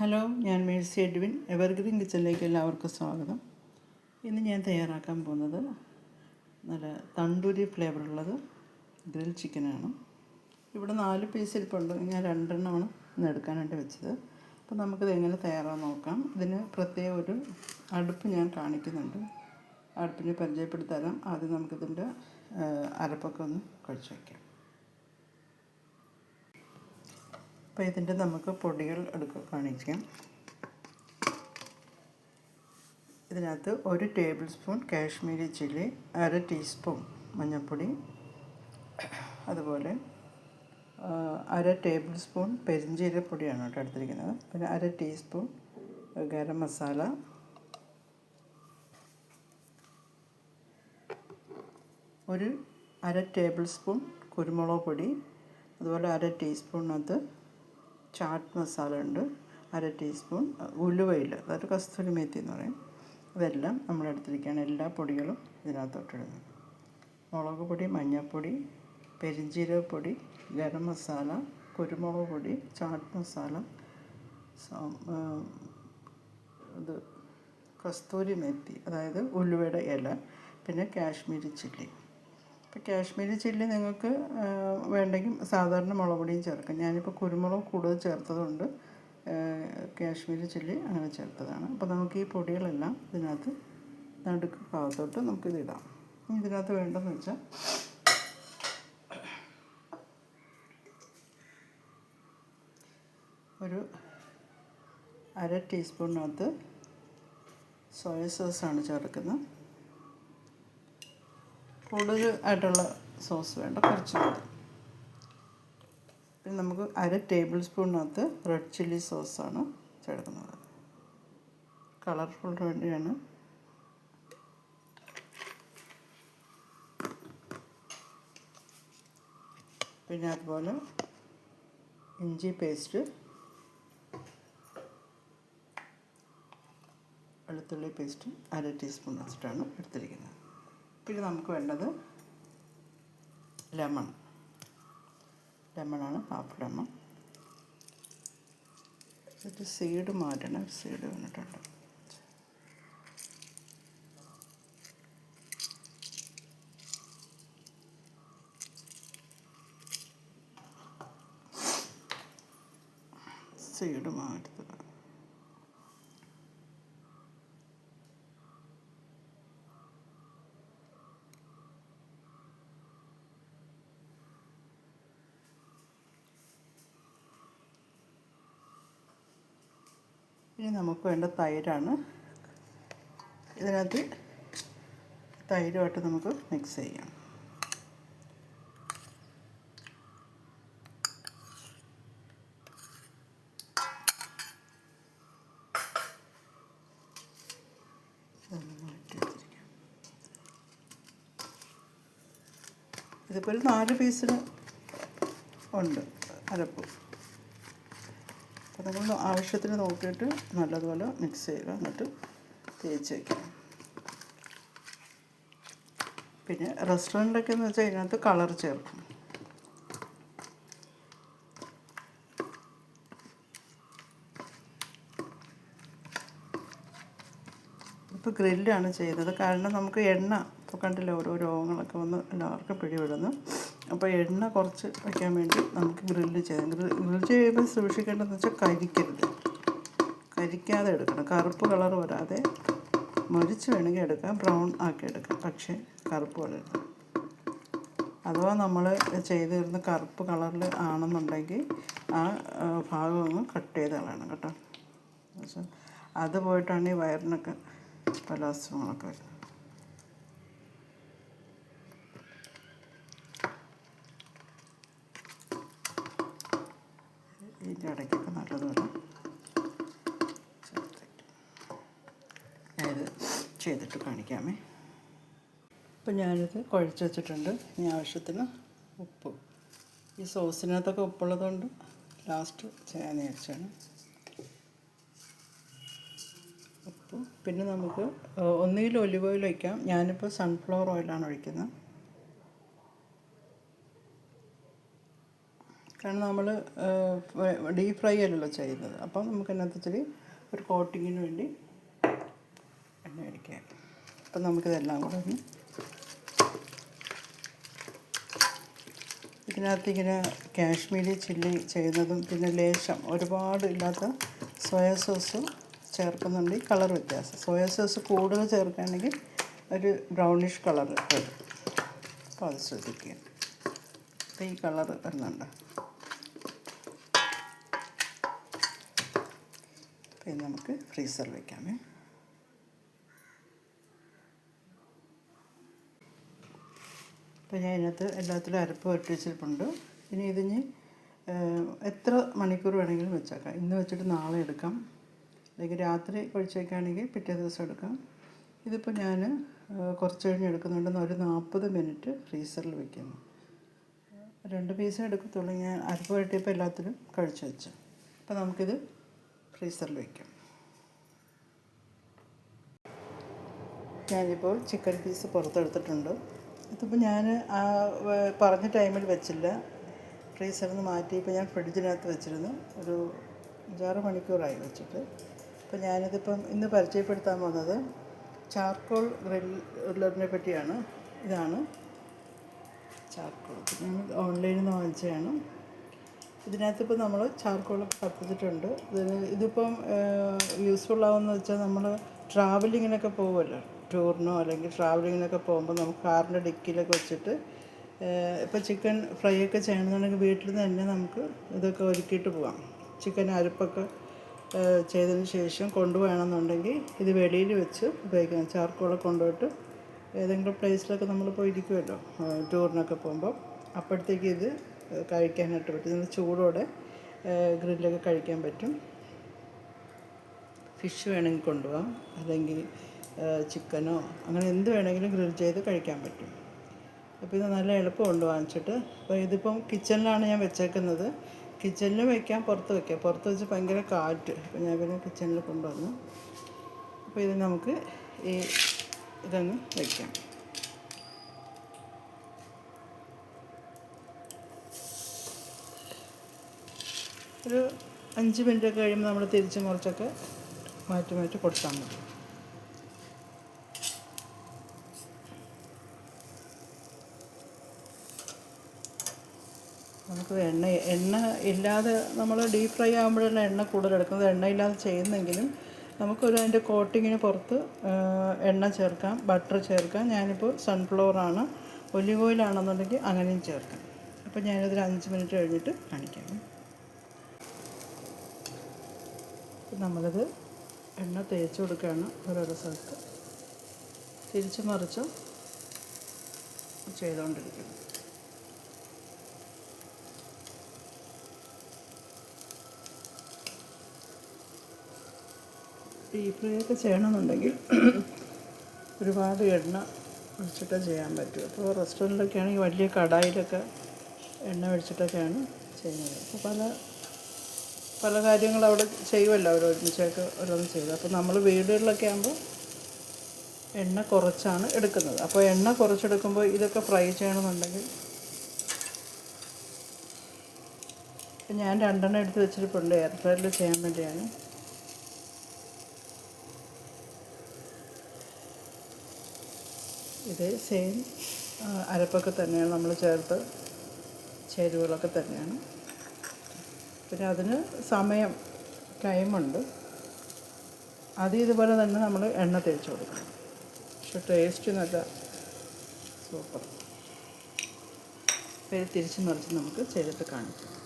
Hello ഞാൻ Mercy Edwin evergreen കിച്ചണിലേക്ക് എല്ലാവർക്കും സ്വാഗതം. ഇന്ന് ഞാൻ തയ്യാറാക്കാൻ പോകുന്നത് നല്ല തണ്ടൂരി ഫ്ലേവറുള്ളത് ഗ്രിൽ ചിക്കനാണ് ഇവിടെ നാല് പീസ് ഇരിപ്പുണ്ട്. ഞാൻ രണ്ടെണ്ണമാണ് ഇന്ന് എടുക്കാനായിട്ട് വെച്ചത്. അപ്പോൾ നമുക്കിത് എങ്ങനെ തയ്യാറാന്ന് നോക്കാം. ഇതിന് പ്രത്യേക ഒരു അടുപ്പ് ഞാൻ കാണിക്കുന്നുണ്ട്. അടുപ്പിനെ പരിചയപ്പെടുത്താനും ആദ്യം നമുക്കിതിന്റെ അരപ്പൊക്കെ ഒന്ന് കഴിച്ചു വയ്ക്കാം. അപ്പോൾ ഇതിന്റെ നമുക്ക് പൊടികൾ എടുക്കുക കാണിക്കാം. ഇതിനകത്ത് ഒരു ടേബിൾ സ്പൂൺ കാശ്മീരി ചില്ലി അര ടീസ്പൂൺ മഞ്ഞൾപ്പൊടി അതുപോലെ അര ടേബിൾ സ്പൂൺ പെരിഞ്ചീരപ്പൊടിയാണ് കേട്ടോ എടുത്തിരിക്കുന്നത്. പിന്നെ അര ടീസ്പൂൺ ഗരം മസാല. ഒരു അര ടേബിൾ സ്പൂൺ കുരുമുളക് പൊടി അതുപോലെ അര ടീസ്പൂണിനകത്ത് ചാട്ട് മസാല ഉണ്ട് അര ടീസ്പൂൺ ഉലുവയില അതായത് കസ്തൂരി മേത്തി എന്ന് പറയും. ഇതെല്ലാം നമ്മൾ എടുത്തിരിക്കുകയാണ് എല്ലാ പൊടികളും ഇതിനകത്തോട്ടിടുന്നത്. മുളക് പൊടി മഞ്ഞൾപ്പൊടി പെരിഞ്ജീരകപ്പൊടി ഗരം മസാല കുരുമുളക് പൊടി ചാട്ട് മസാല ഇത് കസ്തൂരി മെത്തി അതായത് ഉലുവയുടെ ഇല പിന്നെ കാശ്മീരി ചില്ലി. ഇപ്പോൾ കാശ്മീരി ചില്ലി നിങ്ങൾക്ക് വേണ്ടെങ്കിൽ സാധാരണ മുളക് പൊടിയും ചേർക്കാം. ഞാനിപ്പോൾ കുരുമുളക് കൂടുതൽ ചേർത്തതുകൊണ്ട് കാശ്മീരി ചില്ലി അങ്ങനെ ചേർത്തതാണ്. അപ്പോൾ നമുക്ക് ഈ പൊടികളെല്ലാം ഇതിനകത്ത് നടുക്ക് ഭാഗത്തോട്ട് നമുക്കിത് ഇടാം. ഇതിനകത്ത് വേണ്ടതെന്ന് വെച്ചാൽ ഒരു അര ടീസ്പൂണിനകത്ത് സോയ സോസാണ് ചേർക്കുന്നത്. കൂടുതൽ ആയിട്ടുള്ള സോസ് വേണ്ട കുറച്ച് പിന്നെ നമുക്ക് അര ടേബിൾ സ്പൂണിനകത്ത് റെഡ് ചില്ലി സോസാണ് ചേർക്കുന്നത്. കളർഫുളിന് വേണ്ടിയാണ് പിന്നെ അതുപോലെ ഇഞ്ചി പേസ്റ്റ് വെളുത്തുള്ളി പേസ്റ്റ് അര ടീസ്പൂൺ വെച്ചിട്ടാണ് എടുത്തിരിക്കുന്നത്. പിന്നെ നമുക്ക് വേണ്ടത് ലെമൺ. ലെമണാണ് ഹാഫ് ലെമൺ. ഇത് സീഡ് മാറ്റണം. സീഡ് വന്നിട്ടുണ്ട്. സീഡ് മാറ്റുക ഇനി നമുക്ക് വേണ്ട തൈരാണ്. ഇതിനകത്ത് തൈരുമായിട്ട് നമുക്ക് മിക്സ് ചെയ്യാം. ഇതിപ്പോൾ ഒരു നാല് പീസിന് ഉണ്ട് അരപ്പ്. അപ്പോൾ നമ്മൾ ആവശ്യത്തിന് നോക്കിയിട്ട് നല്ലതുപോലെ മിക്സ് ചെയ്യുക എന്നിട്ട് തേച്ച് വയ്ക്കുക പിന്നെ റെസ്റ്റോറന്റിലൊക്കെ എന്ന് വെച്ചാൽ ഇതിനകത്ത് കളർ ചേർക്കും. ഇപ്പോൾ ഗ്രില്ലാണ് ചെയ്തത് കാരണം നമുക്ക് എണ്ണ ഇപ്പോൾ കണ്ടില്ല ഓരോ രോഗങ്ങളൊക്കെ വന്ന് എല്ലാവർക്കും പിടിപെടുന്നു. അപ്പോൾ എണ്ണ കുറച്ച് വയ്ക്കാൻ വേണ്ടി നമുക്ക് ഗ്രില്ല് ചെയ്യാം. ഗ്രിൽ ഗ്രിൽ ചെയ്യുമ്പോൾ സൂക്ഷിക്കേണ്ടതെന്ന് വെച്ചാൽ കരിക്കരുത്. കരിക്കാതെ എടുക്കണം. കറുപ്പ് കളർ വരാതെ മൊരിച്ച് വേണമെങ്കിൽ എടുക്കാം. ബ്രൗൺ ആക്കി എടുക്കാം. പക്ഷേ കറുപ്പ് കളർ അഥവാ നമ്മൾ ചെയ്ത് തരുന്ന കറുപ്പ് കളറിൽ ആണെന്നുണ്ടെങ്കിൽ ആ ഭാഗം ഒന്ന് കട്ട് ചെയ്ത് കളയണം കേട്ടോ. അത് പോയിട്ടാണ് ഈ വയറിനൊക്കെ പല അസുഖങ്ങളൊക്കെ വരുന്നത്. ഇതിന്റെ ഇടയ്ക്കൊക്കെ നല്ലതുപോലെ ഞാനിത് ചെയ്തിട്ട് കാണിക്കാമേ. ഇപ്പം ഞാനിത് കുഴച്ച് വെച്ചിട്ടുണ്ട്. ഇനി ആവശ്യത്തിന് ഉപ്പ്. ഈ സോസിനകത്തൊക്കെ ഉപ്പുള്ളതുകൊണ്ട് ലാസ്റ്റ് ചെയ്യാൻ വിചാരിച്ചാണ്. ഉപ്പ്. പിന്നെ നമുക്ക് ഒന്നുകിൽ ഒലിവ് ഓയിൽ വയ്ക്കാം ഞാനിപ്പോൾ സൺഫ്ലവർ ഓയിലാണ് ഒഴിക്കുന്നത്. കാരണം നമ്മൾ ഡീപ് ഫ്രൈ അല്ലല്ലോ ചെയ്യുന്നത്. അപ്പം നമുക്ക് അതിനകത്ത് ഇച്ചിരി ഒരു കോട്ടിങ്ങിന് വേണ്ടി എണ്ണ ഒഴിക്കാം. അപ്പം നമുക്കിതെല്ലാം കൂടെ ഒന്ന് ഇതിനകത്ത് ഇങ്ങനെ കാശ്മീരി ചില്ലി ചെയ്യുന്നതും പിന്നെ ലേശം ഒരുപാട് ഇല്ലാത്ത സോയാ സോസ് ചേർക്കുന്നുണ്ട്. ഈ കളർ വ്യത്യാസം. സോയാ സോസ് കൂടുതൽ ചേർക്കുകയാണെങ്കിൽ ഒരു ബ്രൗണിഷ് കളർ വരും. അപ്പോൾ അത് ശ്രദ്ധിക്കുക. അപ്പോൾ ഈ കളർ വരുന്നുണ്ട്. പിന്നെ നമുക്ക് ഫ്രീസറിൽ വെക്കാമേ അപ്പോൾ ഞാൻ ഇതിനകത്ത് എല്ലാത്തിലും അരപ്പ് വരട്ടി വെച്ചിട്ടുണ്ട്. ഇനി ഇതിന് എത്ര മണിക്കൂർ വേണമെങ്കിലും വെച്ചേക്കാം. ഇന്ന് വെച്ചിട്ട് നാളെ എടുക്കാം. അല്ലെങ്കിൽ രാത്രി കുഴിച്ച് വയ്ക്കുകയാണെങ്കിൽ പിറ്റേ ദിവസം എടുക്കാം. ഇതിപ്പോൾ ഞാൻ കുറച്ച് കഴിഞ്ഞ് എടുക്കുന്നുണ്ടെന്ന് ഒരു നാൽപ്പത് മിനിറ്റ് ഫ്രീസറിൽ വെക്കുന്നു. രണ്ട് പീസേ എടുക്കത്തുള്ളൂ. ഞാൻ അരപ്പ് വരട്ടിയപ്പോൾ എല്ലാത്തിലും കഴിച്ച് വെച്ചു. അപ്പോൾ നമുക്കിത് ഫ്രീസറിൽ വയ്ക്കും ഞാനിപ്പോൾ ചിക്കൻ പീസ് പുറത്തെടുത്തിട്ടുണ്ട്. ഇതിപ്പോൾ ഞാൻ ആ പറഞ്ഞ ടൈമിൽ വെച്ചില്ല. ഫ്രീസറിൽ നിന്ന് മാറ്റി ഇപ്പോൾ ഞാൻ ഫ്രിഡ്ജിനകത്ത് വെച്ചിരുന്നു. ഒരു അഞ്ചാറ് മണിക്കൂറായി വെച്ചിട്ട്. അപ്പോൾ ഞാനിതിപ്പം ഇന്ന് പരിചയപ്പെടുത്താൻ വന്നത് ചാർക്കോൾ ഗ്രില്ലറിനെ പറ്റിയാണ്. ഇതാണ് ചാർക്കോൾ. ഓൺലൈനിൽ നിന്ന് വാങ്ങിച്ചതാണ്. ഇതിനകത്ത് ഇപ്പോൾ നമ്മൾ ചാർക്കോളൊക്കെ കത്തിച്ചിട്ടുണ്ട്. ഇതിന് ഇതിപ്പം യൂസ്ഫുൾ ആവുമെന്ന് വെച്ചാൽ നമ്മൾ ട്രാവലിങ്ങിനൊക്കെ പോകുമല്ലോ ടൂറിനോ അല്ലെങ്കിൽ ട്രാവലിങ്ങിനൊക്കെ പോകുമ്പോൾ നമുക്ക് കാറിന്റെ ഡിക്കിയിലൊക്കെ വെച്ചിട്ട് ഇപ്പോൾ ചിക്കൻ ഫ്രൈ ഒക്കെ ചെയ്യണമെന്നുണ്ടെങ്കിൽ വീട്ടിൽ നിന്ന് തന്നെ നമുക്ക് ഇതൊക്കെ ഒരുക്കിയിട്ട് പോകാം ചിക്കൻ അരപ്പൊക്കെ ചെയ്തതിന് ശേഷം കൊണ്ടുപോകണമെന്നുണ്ടെങ്കിൽ ഇത് വെളിയിൽ വെച്ച് ഉപയോഗിക്കാം ചാർക്കോളെ കൊണ്ടുപോയിട്ട് ഏതെങ്കിലും പ്ലേസിലൊക്കെ നമ്മൾ പോയിരിക്കുമല്ലോ ടൂറിനൊക്കെ പോകുമ്പോൾ അപ്പോഴത്തേക്ക് ഇത് കഴിക്കാനായിട്ട് പറ്റും. ഇതിന് ചൂടോടെ ഗ്രില്ലൊക്കെ കഴിക്കാൻ പറ്റും. ഫിഷ് വേണമെങ്കിൽ കൊണ്ടുപോകാം അല്ലെങ്കിൽ ചിക്കനോ അങ്ങനെ എന്ത് വേണമെങ്കിലും ഗ്രിൽ ചെയ്ത് കഴിക്കാൻ പറ്റും. അപ്പോൾ ഇത് നല്ല എളുപ്പം എളുപ്പമുണ്ട് വാങ്ങിച്ചിട്ട് അപ്പോൾ ഇതിപ്പം കിച്ചണിലാണ് ഞാൻ വെച്ചേക്കുന്നത്. കിച്ചണിൽ വയ്ക്കാം പുറത്ത് വെക്കാം. പുറത്ത് വെച്ച് ഭയങ്കര കാറ്റ്. അപ്പോൾ ഞാൻ പിന്നെ കിച്ചണിൽ കൊണ്ടുവന്നു. അപ്പോൾ ഇത് നമുക്ക് ഈ ഇതങ്ങ് വയ്ക്കാം ഒരു അഞ്ച് മിനിറ്റൊക്കെ കഴിയുമ്പോൾ നമ്മൾ തിരിച്ച് മുറിച്ചൊക്കെ മാറ്റി മാറ്റി കൊടുത്താൽ മതി. നമുക്ക് എണ്ണ എണ്ണ ഇല്ലാതെ നമ്മൾ ഡീപ് ഫ്രൈ ആകുമ്പോഴുള്ള എണ്ണ കൂടുതൽ എടുക്കുന്നത്? എണ്ണ ഇല്ലാതെ ചെയ്യുന്നെങ്കിലും നമുക്കൊരു അതിന്റെ കോട്ടിങ്ങിന് പുറത്ത് എണ്ണ ചേർക്കാം ബട്ടർ ചേർക്കാം. ഞാനിപ്പോൾ സൺഫ്ലവർ ആണ് ഒലിവ് ഓയിലാണെന്നുണ്ടെങ്കിൽ അങ്ങനെയും ചേർക്കാം. അപ്പോൾ ഞാനിതൊരു അഞ്ച് മിനിറ്റ് കഴിഞ്ഞിട്ട് കാണിക്കാം അപ്പം നമ്മളിത് എണ്ണ തേച്ച് കൊടുക്കുകയാണ് ഓരോരോ സ്ഥലത്ത് തിരിച്ച് മറിച്ചും ചെയ്തുകൊണ്ടിരിക്കുന്നു ഈ ഫ്രൈയൊക്കെ ചെയ്യണമെന്നുണ്ടെങ്കിൽ ഒരുപാട് എണ്ണ ഒഴിച്ചിട്ടേ ചെയ്യാൻ പറ്റും. അപ്പോൾ റെസ്റ്റോറന്റിലൊക്കെ ആണെങ്കിൽ വലിയ കടായിലൊക്കെ എണ്ണ ഒഴിച്ചിട്ടൊക്കെയാണ് ചെയ്യുന്നത്. അപ്പോൾ പല പല കാര്യങ്ങൾ അവിടെ ചെയ്യുമല്ലോ അവർ ഒരുമിച്ചൊക്കെ ഓരോന്ന് ചെയ്ത് അപ്പോൾ നമ്മൾ വീടുകളിലൊക്കെ ആകുമ്പോൾ എണ്ണ കുറച്ചാണ് എടുക്കുന്നത്. അപ്പോൾ എണ്ണ കുറച്ചെടുക്കുമ്പോൾ ഇതൊക്കെ ഫ്രൈ ചെയ്യണമെന്നുണ്ടെങ്കിൽ ഞാൻ രണ്ടെണ്ണം എടുത്ത് വെച്ചിട്ടുണ്ട് എയർ ഫ്രൈഡിൽ ചെയ്യാൻ വേണ്ടിയാണ്. ഇത് സെയിം അരപ്പൊക്കെ തന്നെയാണ് നമ്മൾ ചേർത്ത് ചേരുവകളൊക്കെ തന്നെയാണ്. പിന്നെ അതിന് സമയം ടൈമുണ്ട്. അത് ഇതുപോലെ തന്നെ നമ്മൾ എണ്ണ തേച്ച് കൊടുക്കണം. പക്ഷെ ടേസ്റ്റ് നല്ല സൂപ്പർ. പേര് തിരിച്ച് മറിച്ച് നമുക്ക് ചെയ്തിട്ട് കാണിക്കാം.